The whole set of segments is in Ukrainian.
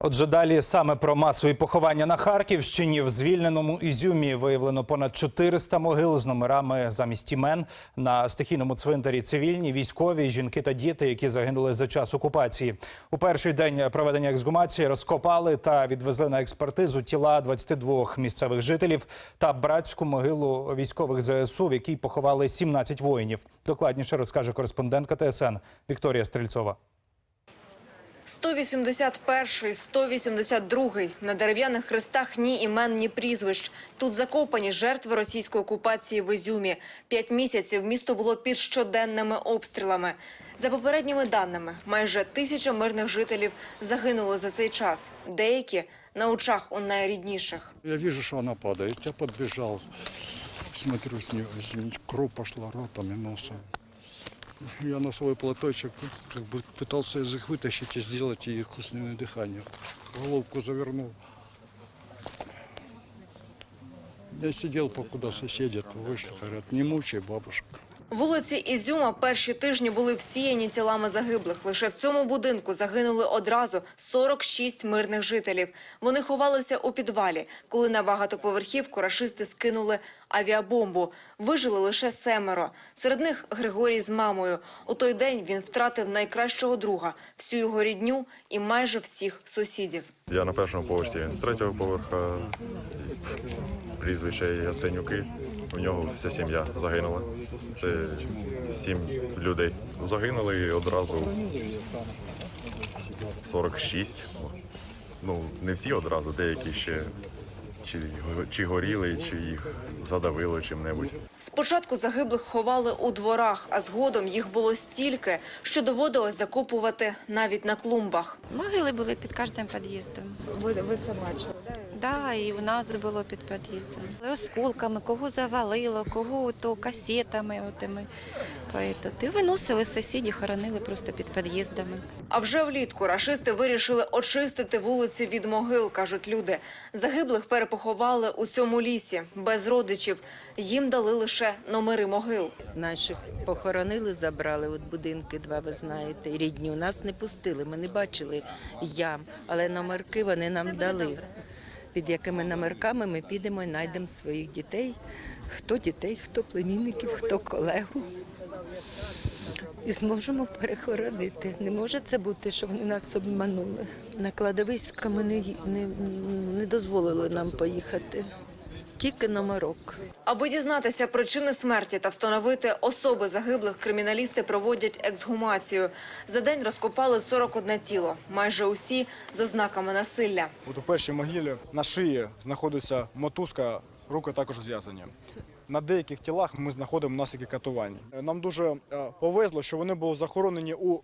Отже, далі саме про масові поховання на Харківщині в звільненому Ізюмі виявлено понад 400 могил з номерами замість імен на стихійному цвинтарі. Цивільні, військові, жінки та діти, які загинули за час окупації. У перший день проведення ексгумації розкопали та відвезли на експертизу тіла 22 місцевих жителів та братську могилу військових ЗСУ, в якій поховали 17 воїнів. Докладніше розкаже кореспондентка ТСН Вікторія Стрільцова. 181, 182 на дерев'яних хрестах ні імен, ні прізвищ. Тут закопані жертви російської окупації в Ізюмі. П'ять місяців місто було під щоденними обстрілами. За попередніми даними, майже тисяча мирних жителів загинули за цей час. Деякі на очах у найрідніших. Я вижу, что она падает. Я подбежал, смотрю нее, извините, кровь пошла ротом носом Я на свой платочек как бы пытался язык вытащить и сделать ей искусственное дыхание. Головку завернул. Я сидел, покуда соседи то вышли, говорят, не мучай бабушек. Вулиці Ізюма перші тижні були всіяні тілами загиблих. Лише в цьому будинку загинули одразу 46 мирних жителів. Вони ховалися у підвалі, коли на багатоповерхівку рашисти скинули авіабомбу. Вижили лише семеро. Серед них Григорій з мамою. У той день він втратив найкращого друга, всю його рідню і майже всіх сусідів. Я на першому поверсі з третього поверха. Прізвище Ясенюки. У нього вся сім'я загинула. Це сім людей. Загинули одразу 46. Ну, не всі одразу, деякі ще чи, чи горіли, чи їх задавило чим-небудь. Спочатку загиблих ховали у дворах, а згодом їх було стільки, що доводилось закопувати навіть на клумбах. Могили були під кожним під'їздом. Ви, ви це бачили, так? Да, і у нас було під під'їздом. Осколками, кого завалило, кого то касетами отими. Поэтому ти виносили сусіді, хоронили просто під під'їздами. А вже влітку рашисти вирішили очистити вулиці від могил, кажуть люди. Загиблих перепоховали у цьому лісі, без родичів. Їм дали лише номери могил. Наших похоронили, забрали от будинки два, ви знаєте, і рідні. У нас не пустили, ми не бачили ям, але номерки вони нам дали. Під якими номерками ми підемо і знайдемо своїх дітей. Хто дітей, хто племінників, хто колегу. І зможемо перехоронити. Не може це бути, що вони нас обманули. На кладовисько ми не, не, не дозволили нам поїхати. Тільки номерок. Аби дізнатися причини смерті та встановити особи загиблих, криміналісти проводять ексгумацію. За день розкопали 41 тіло, майже усі з ознаками насилля. От у першій могилі на шиї знаходиться мотузка, руки також зв'язані. На деяких тілах ми знаходимо наслідки катувань. Нам дуже е, повезло, що вони були захоронені у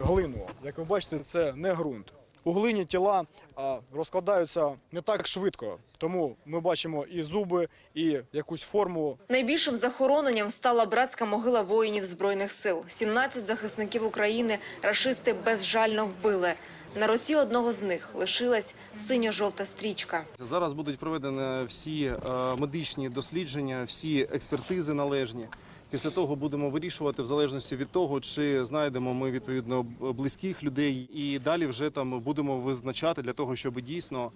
глину. Як ви бачите, це не ґрунт. У глині тіла е, розкладаються не так швидко, тому ми бачимо і зуби, і якусь форму Найбільшим захороненням стала братська могила воїнів збройних сил. 17 захисників України рашисти безжально вбили. На руці одного з них лишилась синьо-жовта стрічка. Зараз будуть проведені всі е, медичні дослідження, всі експертизи належні. Після того будемо вирішувати в залежності від того, чи знайдемо ми відповідно близьких людей, і далі вже там будемо визначати для того, щоб дійсно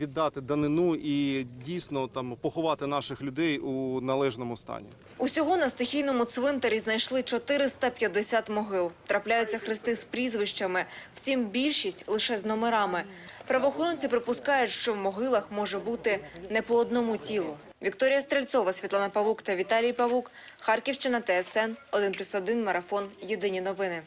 віддати данину і дійсно там поховати наших людей у належному стані. Усього на стихійному цвинтарі знайшли 450 могил. Трапляються хрести з прізвищами, втім більшість лише з номерами. Правоохоронці припускають, що в могилах може бути не по одному тілу. Вікторія Стрельцова, Світлана Павук та Віталій Павук. Харківщина, ТСН, 1+,1, Марафон. Єдині новини.